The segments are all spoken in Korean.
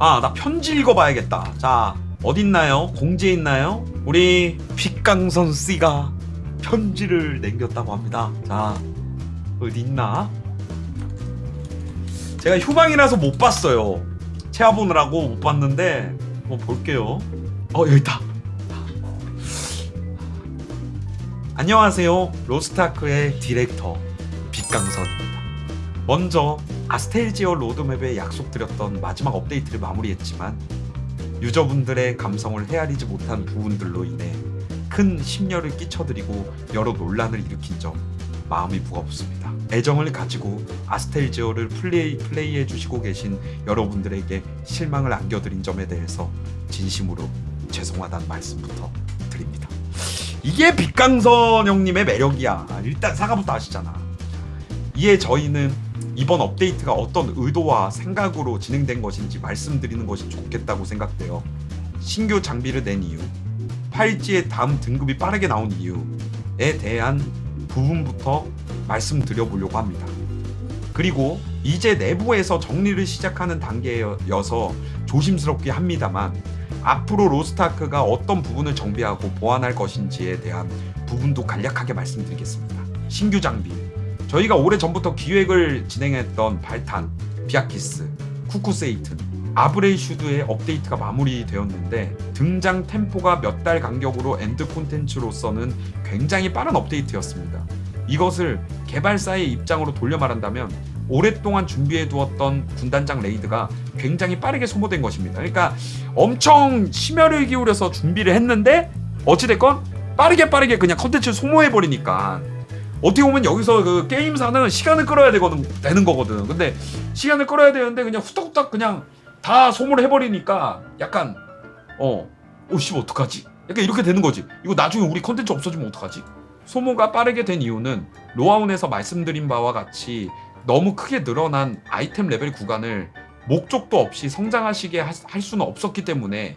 아, 나 편지 읽어봐야겠다. 자, 어딨나요? 공지에 있나요? 우리 빅강선 씨가 편지를 남겼다고 합니다. 자, 어디 있나? 제가 휴방이라서 못 봤어요. 체화 보느라고 못 봤는데 한번 볼게요. 어, 여기 있다. 안녕하세요. 로스타크의 디렉터 빅강선입니다. 먼저 아스텔지어 로드맵에 약속드렸던 마지막 업데이트를 마무리했지만 유저분들의 감성을 헤아리지 못한 부분들로 인해 큰 심려를 끼쳐드리고 여러 논란을 일으킨 점 마음이 무겁습니다. 애정을 가지고 아스텔지어를 플레이 플레이해 주시고 계신 여러분들에게 실망을 안겨드린 점에 대해서 진심으로 죄송하다는 말씀부터 드립니다. 이게 빅강선 형님의 매력이야. 일단 사과부터 하시잖아. 이에 저희는 이번 업데이트가 어떤 의도와 생각으로 진행된 것인지 말씀드리는 것이 좋겠다고 생각돼요. 신규 장비를 낸 이유, 팔찌의 다음 등급이 빠르게 나온 이유에 대한 부분부터 말씀드려보려고 합니다. 그리고 이제 내부에서 정리를 시작하는 단계여서 조심스럽게 합니다만 앞으로 로스타크가 어떤 부분을 정비하고 보완할 것인지에 대한 부분도 간략하게 말씀드리겠습니다. 신규 장비 저희가 오래 전부터 기획을 진행했던 발탄, 비아키스, 쿠쿠세이튼, 아브레이슈드의 업데이트가 마무리되었는데 등장 템포가 몇 달 간격으로 엔드 콘텐츠로서는 굉장히 빠른 업데이트였습니다. 이것을 개발사의 입장으로 돌려 말한다면 오랫동안 준비해 두었던 군단장 레이드가 굉장히 빠르게 소모된 것입니다. 그러니까 엄청 심혈을 기울여서 준비를 했는데 어찌됐건 빠르게 빠르게 그냥 컨텐츠를 소모해 버리니까 어떻게 보면 여기서 그 게임사는 시간을 끌어야 되거든 되는 거거든. 근데 시간을 끌어야 되는데 그냥 후딱후딱 그냥 다 소모를 해버리니까 약간 어 오씨 어떡하지? 약간 이렇게 되는 거지. 이거 나중에 우리 컨텐츠 없어지면 어떡하지? 소모가 빠르게 된 이유는 로아운에서 말씀드린 바와 같이 너무 크게 늘어난 아이템 레벨 구간을 목적도 없이 성장하시게 하- 할 수는 없었기 때문에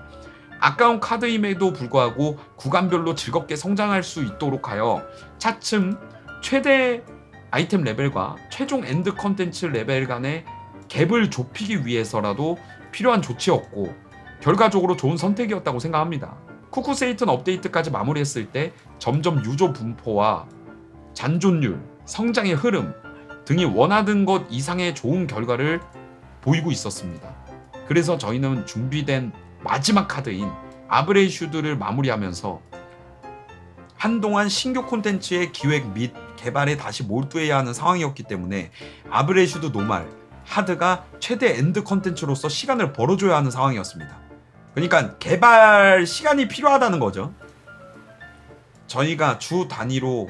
아까운 카드임에도 불구하고 구간별로 즐겁게 성장할 수 있도록 하여 차츰 최대 아이템 레벨과 최종 엔드 컨텐츠 레벨 간의 갭을 좁히기 위해서라도 필요한 조치였고 결과적으로 좋은 선택이었다고 생각합니다. 쿠쿠세이튼 업데이트까지 마무리했을 때 점점 유저 분포와 잔존율, 성장의 흐름 등이 원하던 것 이상의 좋은 결과를 보이고 있었습니다. 그래서 저희는 준비된 마지막 카드인 아브레이슈드를 마무리하면서 한동안 신규 콘텐츠의 기획 및 개발에 다시 몰두해야 하는 상황이었기 때문에 아브레이슈드 노말 하드가 최대 엔드 컨텐츠로서 시간을 벌어줘야 하는 상황이었습니다. 그러니까 개발 시간이 필요하다는 거죠. 저희가 주 단위로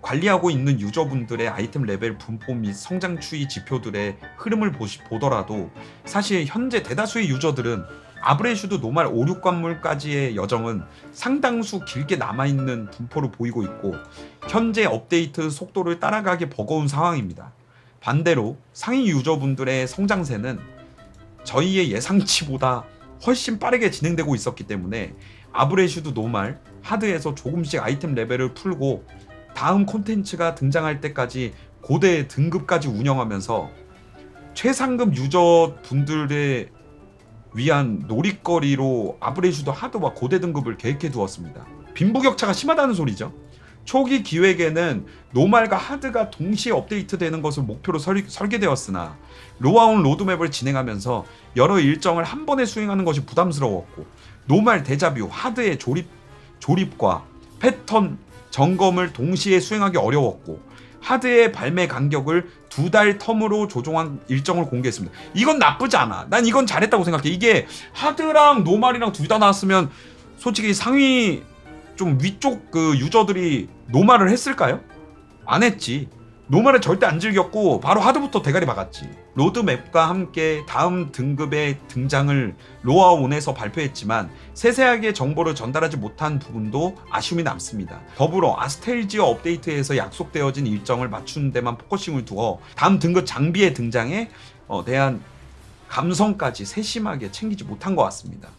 관리하고 있는 유저분들의 아이템 레벨 분포 및 성장 추이 지표들의 흐름을 보시, 보더라도 사실 현재 대다수의 유저들은 아브레슈드 노말 5, 6관물까지의 여정은 상당수 길게 남아있는 분포로 보이고 있고 현재 업데이트 속도를 따라가기 버거운 상황입니다. 반대로 상위 유저분들의 성장세는 저희의 예상치보다 훨씬 빠르게 진행되고 있었기 때문에 아브레슈드 노말 하드에서 조금씩 아이템 레벨을 풀고 다음 콘텐츠가 등장할 때까지 고대 등급까지 운영하면서 최상급 유저 분들의 위한 놀이거리로 아브레슈드 하드와 고대 등급을 계획해 두었습니다. 빈부격차가 심하다는 소리죠. 초기 기획에는 노말과 하드가 동시에 업데이트되는 것을 목표로 설, 설계되었으나 로아온 로드맵을 진행하면서 여러 일정을 한 번에 수행하는 것이 부담스러웠고 노말 데자뷰 하드의 조립 조립과 패턴 점검을 동시에 수행하기 어려웠고 하드의 발매 간격을 두 달 텀으로 조정한 일정을 공개했습니다. 이건 나쁘지 않아. 난 이건 잘했다고 생각해. 이게 하드랑 노말이랑 둘 다 나왔으면 솔직히 상위 좀 위쪽 그 유저들이 노말을 했을까요? 안 했지. 노말을 절대 안 즐겼고 바로 하드부터 대가리 박았지. 로드맵과 함께 다음 등급의 등장을 로아온에서 발표했지만 세세하게 정보를 전달하지 못한 부분도 아쉬움이 남습니다. 더불어 아스텔지어 업데이트에서 약속되어진 일정을 맞추는 데만 포커싱을 두어 다음 등급 장비의 등장에 어, 대한 감성까지 세심하게 챙기지 못한 것 같습니다.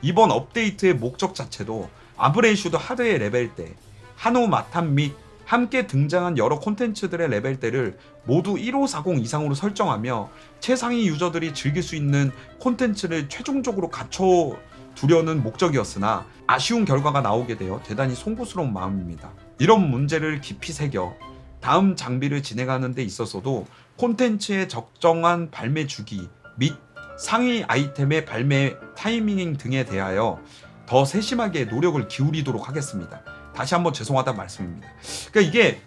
이번 업데이트의 목적 자체도 아브레이슈드 하드의 레벨 때 한우 마탄 및 함께 등장한 여러 콘텐츠들의 레벨대를 모두 1540 이상으로 설정하며 최상위 유저들이 즐길 수 있는 콘텐츠를 최종적으로 갖춰 두려는 목적이었으나 아쉬운 결과가 나오게 되어 대단히 송구스러운 마음입니다. 이런 문제를 깊이 새겨 다음 장비를 진행하는 데 있어서도 콘텐츠의 적정한 발매 주기 및 상위 아이템의 발매 타이밍 등에 대하여 더 세심하게 노력을 기울이도록 하겠습니다. 다시 한번 죄송하다 말씀입니다. 그러니까 이게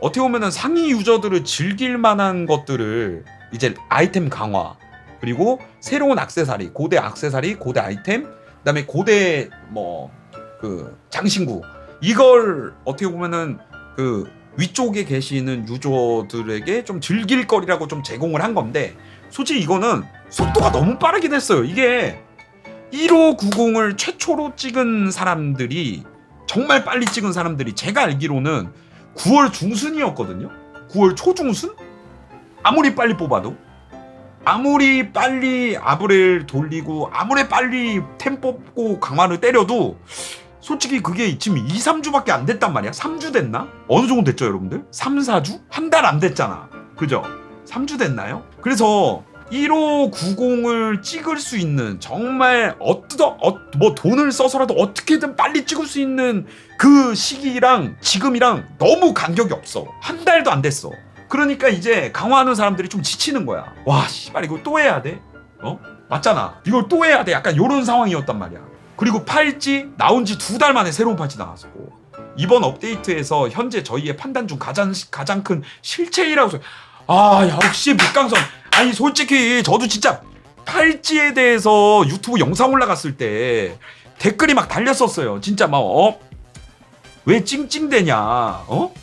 어떻게 보면은 상위 유저들을 즐길 만한 것들을 이제 아이템 강화 그리고 새로운 악세사리, 고대 악세사리, 고대 아이템, 그다음에 고대 뭐 그 장신구 이걸 어떻게 보면은 그 위쪽에 계시는 유저들에게 좀 즐길 거리라고 좀 제공을 한 건데 솔직히 이거는 속도가 너무 빠르긴 했어요. 이게 1590을 최초로 찍은 사람들이 정말 빨리 찍은 사람들이 제가 알기로는 9월 중순이었거든요. 9월 초중순? 아무리 빨리 뽑아도 아무리 빨리 아브렐 돌리고 아무리 빨리 템 뽑고 강화를 때려도 솔직히 그게 지금 2, 3주밖에 안 됐단 말이야. 3주 됐나? 어느 정도 됐죠, 여러분들? 3, 4주? 한 달 안 됐잖아. 그죠? 3주 됐나요? 그래서 1590을 찍을 수 있는 정말 어떠 어, 뭐 돈을 써서라도 어떻게든 빨리 찍을 수 있는 그 시기랑 지금이랑 너무 간격이 없어. 한 달도 안 됐어. 그러니까 이제 강화하는 사람들이 좀 지치는 거야. 와, 씨발 이거 또 해야 돼? 어? 맞잖아. 이걸 또 해야 돼. 약간 요런 상황이었단 말이야. 그리고 팔찌 나온 지 두 달 만에 새로운 팔찌 나왔고 이번 업데이트에서 현재 저희의 판단 중 가장 가장 큰 실체이라고 생- 아 역시 북강선 아니 솔직히 저도 진짜 팔찌에 대해서 유튜브 영상 올라갔을 때 댓글이 막 달렸었어요. 진짜 막 어 왜 찡찡대냐? 어?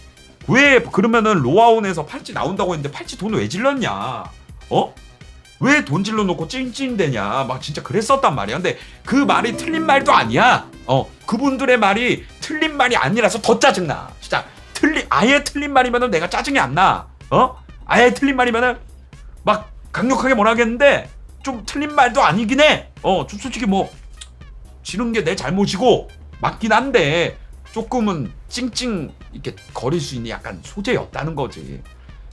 왜 그러면은 로아온에서 팔찌 나온다고 했는데 팔찌 돈 왜 질렀냐? 어? 왜 돈 질러 놓고 찡찡대냐? 막 진짜 그랬었단 말이야. 근데 그 말이 틀린 말도 아니야. 어 그분들의 말이 틀린 말이 아니라서 더 짜증나. 진짜 틀린 아예 틀린 말이면은 내가 짜증이 안 나. 어? 아예 틀린 말이면은 막 강력하게 뭘 하겠는데 좀 틀린 말도 아니긴 해 어 좀 솔직히 뭐 지른 게 내 잘못이고 맞긴 한데 조금은 찡찡 이렇게 거릴 수 있는 약간 소재였다는 거지.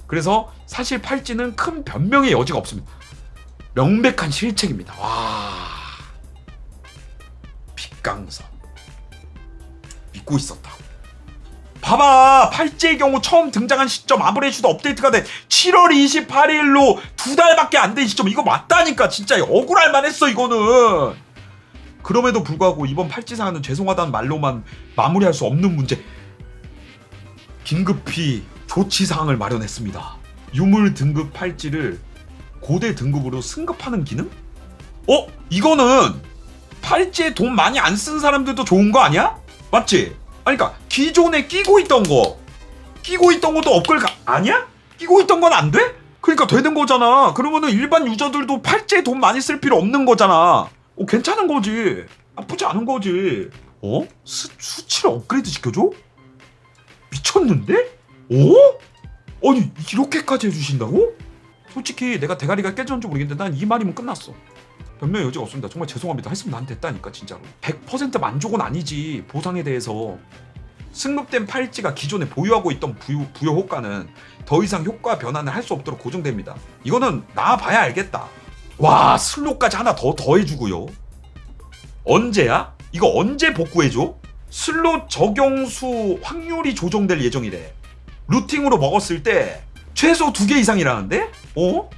그래서 사실 팔찌는 큰 변명의 여지가 없습니다. 명백한 실책입니다. 와. 빗강선 믿고 있었다고 봐봐 팔찌의 경우 처음 등장한 시점 아브레슈드 업데이트가 돼 7월 28일로 두 달밖에 안 된 시점 이거 맞다니까 진짜 억울할 만했어 이거는 그럼에도 불구하고 이번 팔찌 사안은 죄송하다는 말로만 마무리할 수 없는 문제 긴급히 조치 사항을 마련했습니다 유물 등급 팔찌를 고대 등급으로 승급하는 기능? 어? 이거는 팔찌에 돈 많이 안 쓴 사람들도 좋은 거 아니야? 맞지? 그러니까 기존에 끼고 있던 거 끼고 있던 것도 업글 가 아니야? 끼고 있던 건 안 돼? 그러니까 되는 거잖아. 그러면은 일반 유저들도 팔찌에 돈 많이 쓸 필요 없는 거잖아. 어, 괜찮은 거지. 나쁘지 않은 거지. 어? 수, 수치를 업그레이드 시켜줘? 미쳤는데? 어? 아니 이렇게까지 해주신다고? 솔직히 내가 대가리가 깨졌는지 모르겠는데 난 이 말이면 끝났어. 변명의 여지가 없습니다. 정말 죄송합니다. 했으면 난 됐다니까 진짜로. 100% 만족은 아니지 보상에 대해서. 승급된 팔찌가 기존에 보유하고 있던 부여, 부여 효과는 더 이상 효과 변환을 할 수 없도록 고정됩니다. 이거는 나와봐야 알겠다. 와 슬롯까지 하나 더 더해주고요. 언제야? 이거 언제 복구해줘? 슬롯 적용수 확률이 조정될 예정이래. 루팅으로 먹었을 때 최소 두 개 이상이라는데? 어?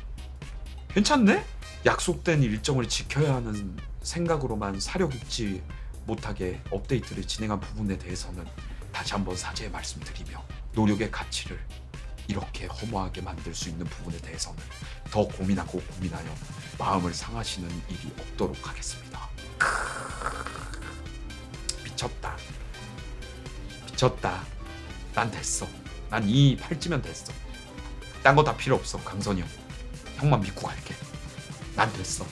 괜찮네? 약속된 일정을 지켜야 하는 생각으로만 사력 있지 못하게 업데이트를 진행한 부분에 대해서는 다시 한번 사죄의 말씀드리며 노력의 가치를 이렇게 허무하게 만들 수 있는 부분에 대해서는 더 고민하고 고민하여 마음을 상하시는 일이 없도록 하겠습니다. 미쳤다. 미쳤다. 난 됐어. 난 이 팔찌면 됐어. 딴 거 다 필요 없어. 강선이 형. 형만 믿고 갈게. 안 됐어.